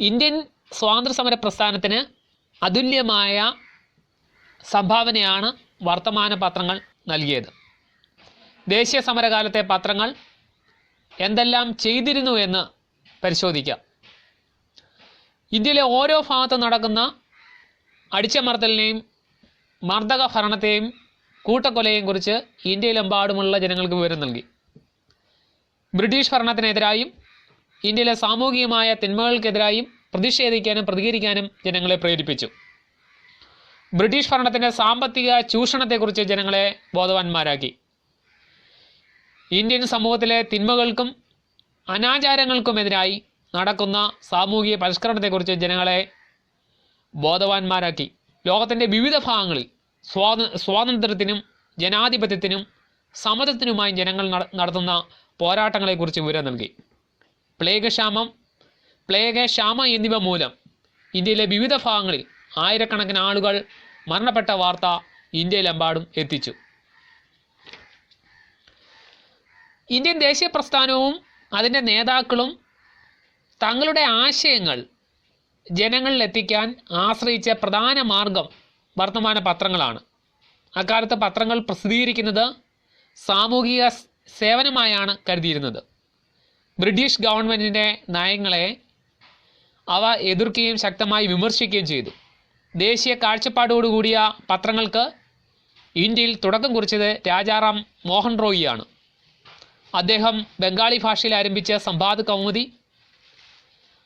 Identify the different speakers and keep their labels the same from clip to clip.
Speaker 1: Indian സ്വാതന്ത്ര്യ സമര പ്രസ്ഥാനത്തിന് അതുല്യമായ സംഭാവനയാണ് വർത്തമാന പത്രങ്ങൾ നൽകിയത്. ദേശീയ സമരകാലത്തെ പത്രങ്ങൾ എന്തെല്ലാം ചെയ്തിരുന്നു എന്ന് പരിശോധിക്കാം. ഇന്ത്യയിലെ ഓരോ ഭാഗത്ത് നടക്കുന്ന അടിച്ചമർത്തലിനെയും മർദ്ദക ഭരണത്തെയും കൂട്ടക്കൊലയെയും കുറിച്ച് ഇന്ത്യയിലെമ്പാടുമുള്ള ജനങ്ങൾക്ക് വിവരം നൽകി. ബ്രിട്ടീഷ് ഭരണത്തിനെതിരായും ഇന്ത്യയിലെ സാമൂഹികമായ തിന്മകൾക്കെതിരായും പ്രതിഷേധിക്കാനും പ്രതികരിക്കാനും ജനങ്ങളെ പ്രേരിപ്പിച്ചു. ബ്രിട്ടീഷ് ഭരണത്തിന്റെ സാമ്പത്തിക ചൂഷണത്തെക്കുറിച്ച് ജനങ്ങളെ ബോധവാന്മാരാക്കി. ഇന്ത്യൻ സമൂഹത്തിലെ തിന്മകൾക്കും അനാചാരങ്ങൾക്കുമെതിരായി നടക്കുന്ന സാമൂഹിക പരിഷ്കരണത്തെക്കുറിച്ച് ജനങ്ങളെ ബോധവാന്മാരാക്കി. ലോകത്തിന്റെ വിവിധ ഭാഗങ്ങളിൽ സ്വാത സ്വാതന്ത്ര്യത്തിനും ജനാധിപത്യത്തിനും സമത്വത്തിനുമായി ജനങ്ങൾ നടത്തുന്ന പോരാട്ടങ്ങളെക്കുറിച്ച് വിവരം നൽകി. പ്ലേഗ് ക്ഷാമം പ്ലേഗ് ക്ഷാമം എന്നിവ മൂലം ഇന്ത്യയിലെ വിവിധ ഭാഗങ്ങളിൽ ആയിരക്കണക്കിന് ആളുകൾ മരണപ്പെട്ട വാർത്ത ഇന്ത്യയിലെമ്പാടും എത്തിച്ചു. ഇന്ത്യൻ ദേശീയ പ്രസ്ഥാനവും അതിന്റെ നേതാക്കളും തങ്ങളുടെ ആശയങ്ങൾ ജനങ്ങളിൽ എത്തിക്കാൻ ആശ്രയിച്ച പ്രധാന മാർഗം വർത്തമാന പത്രങ്ങളാണ്. അക്കാലത്ത് പത്രങ്ങൾ പ്രസിദ്ധീകരിക്കുന്നത് സാമൂഹിക സേവനമായാണ് കരുതിയിരുന്നത്. ബ്രിട്ടീഷ് ഗവൺമെന്റിന്റെ നയങ്ങളെ അവ എതിർക്കുകയും ശക്തമായി വിമർശിക്കുകയും ചെയ്തു. ദേശീയ കാഴ്ചപ്പാടോടുകൂടിയ പത്രങ്ങൾക്ക് ഇന്ത്യയിൽ തുടക്കം കുറിച്ചത് രാജാറാം മോഹൻ റോയിയാണ് അദ്ദേഹം ബംഗാളി ഭാഷയിൽ ആരംഭിച്ച സംവാദ് കൗമുദി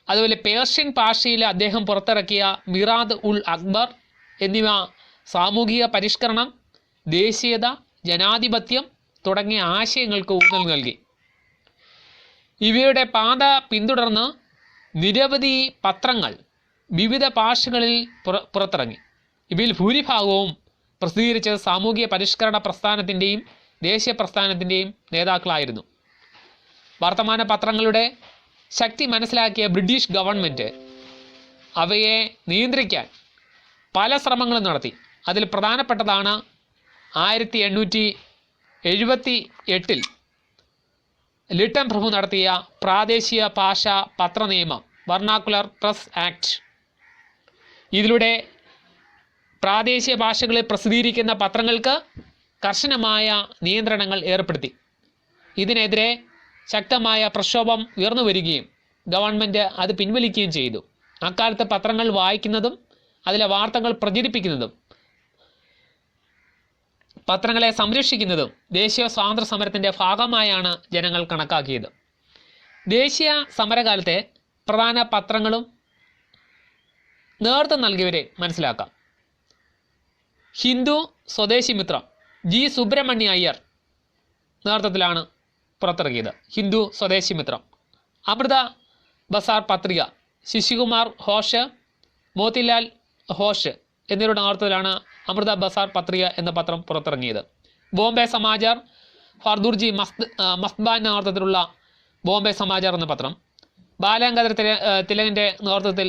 Speaker 1: അതുപോലെ പേർഷ്യൻ ഭാഷയിൽ അദ്ദേഹം പുറത്തിറക്കിയ മിറാദ് ഉൾ അക്ബർ എന്നിവ സാമൂഹിക പരിഷ്കരണം ദേശീയത ജനാധിപത്യം തുടങ്ങിയ ആശയങ്ങൾക്ക് ഊന്നൽ നൽകി. ഇവയുടെ പാത പിന്തുടർന്ന് നിരവധി പത്രങ്ങൾ വിവിധ ഭാഷകളിൽ പുറ പുറത്തിറങ്ങി. ഇവയിൽ ഭൂരിഭാഗവും പ്രസിദ്ധീകരിച്ചത് സാമൂഹിക പരിഷ്കരണ പ്രസ്ഥാനത്തിന്റെയും ദേശീയ പ്രസ്ഥാനത്തിന്റെയും നേതാക്കളായിരുന്നു. വർത്തമാന പത്രങ്ങളുടെ ശക്തി മനസ്സിലാക്കിയ ബ്രിട്ടീഷ് ഗവൺമെന്റ് അവയെ നിയന്ത്രിക്കാൻ പല ശ്രമങ്ങളും നടത്തി. അതിൽ പ്രധാനപ്പെട്ടതാണ് ആയിരത്തി എണ്ണൂറ്റി എഴുപത്തി എട്ടിൽ ലിട്ടൻ പ്രഭു നടത്തിയ പ്രാദേശിക ഭാഷ പത്രനിയമം വർണാക്കുലർ പ്രസ് ആക്ട്. ഇതിലൂടെ പ്രാദേശിക ഭാഷകളിൽ പ്രസിദ്ധീകരിക്കുന്ന പത്രങ്ങൾക്ക് കർശനമായ നിയന്ത്രണങ്ങൾ ഏർപ്പെടുത്തി. ഇതിനെതിരെ ശക്തമായ പ്രക്ഷോഭം ഉയർന്നു വരികയും ഗവൺമെന്റ് അത് പിൻവലിക്കുകയും ചെയ്തു. അക്കാലത്ത് പത്രങ്ങൾ വായിക്കുന്നതും അതിലെ വാർത്തകൾ പ്രചരിപ്പിക്കുന്നതും പത്രങ്ങളെ സംരക്ഷിക്കുന്നതും ദേശീയ സ്വാതന്ത്ര്യ സമരത്തിന്റെ ഭാഗമായാണ് ജനങ്ങൾ കണക്കാക്കിയത്. ദേശീയ സമരകാലത്തെ പ്രധാന പത്രങ്ങളും നേതൃത്വം നൽകിയവരെ മനസ്സിലാക്കാം. ഹിന്ദു സ്വദേശി മിത്രം ജി. സുബ്രഹ്മണ്യ അയ്യർ നേതൃത്വത്തിലാണ് പുറത്തിറക്കിയത് ഹിന്ദു സ്വദേശി മിത്രം. അമൃത ബസാർ പത്രിക ശശികുമാർ ഹോഷ് മോത്തിലാൽ ഹോഷ് എന്നിവരുടെ നേതൃത്വത്തിലാണ് അമൃത ബസാർ പത്രിക എന്ന പത്രം പുറത്തിറങ്ങിയത്. ബോംബെ സമാചാർ ഫർദൂർജി മസ്ത് ആ, നേതൃത്വത്തിലുള്ള ബോംബെ സമാചാർ എന്ന പത്രം. ബാലഗംഗാധര തില തിലകിന്റെ നേതൃത്വത്തിൽ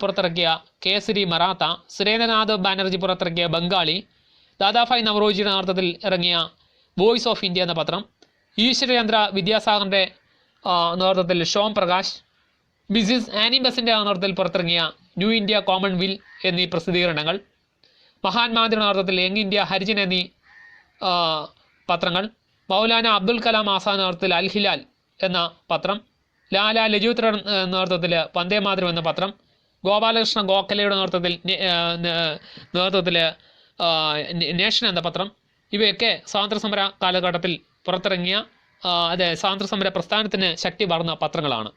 Speaker 1: പുറത്തിറക്കിയ കേസരി മറാത്ത സുരേന്ദ്രനാഥ് ബാനർജി പുറത്തിറക്കിയ ബംഗാളി ദാദാഭായ് നവറോജിയുടെ നേതൃത്വത്തിൽ ഇറങ്ങിയ വോയിസ് ഓഫ് ഇന്ത്യ എന്ന പത്രം. ഈശ്വരചന്ദ്ര വിദ്യാസാഗറിന്റെ നേതൃത്വത്തിൽ ഷോം പ്രകാശ് ബിസിസ് ആനി ബസിന്റെ നേതൃത്വത്തിൽ പുറത്തിറങ്ങിയ ന്യൂ ഇന്ത്യ കോമൺവിൽ എന്നീ പ്രസിദ്ധീകരണങ്ങൾ. മഹാത്മാഗാന്ധിയുടെ നേതൃത്വത്തിൽ യങ് ഇന്ത്യ ഹരിജൻ എന്നീ പത്രങ്ങൾ മൗലാന അബ്ദുൽ കലാം ആസാദ് നേതൃത്വത്തിൽ അൽ ഹിലാൽ എന്ന പത്രം ലാല ലജൂത്ര നേതൃത്വത്തിൽ വന്ദേ മാതരം എന്ന പത്രം ഗോപാലകൃഷ്ണ ഗോഖലയുടെ നേതൃത്വത്തിൽ നേതൃത്വത്തിൽ നേഷൻ എന്ന പത്രം ഇവയൊക്കെ സ്വാതന്ത്ര്യ സമര കാലഘട്ടത്തിൽ പുറത്തിറങ്ങിയ അതെ സ്വാതന്ത്ര്യ സമര പ്രസ്ഥാനത്തിന് ശക്തി വളർന്ന പത്രങ്ങളാണ്.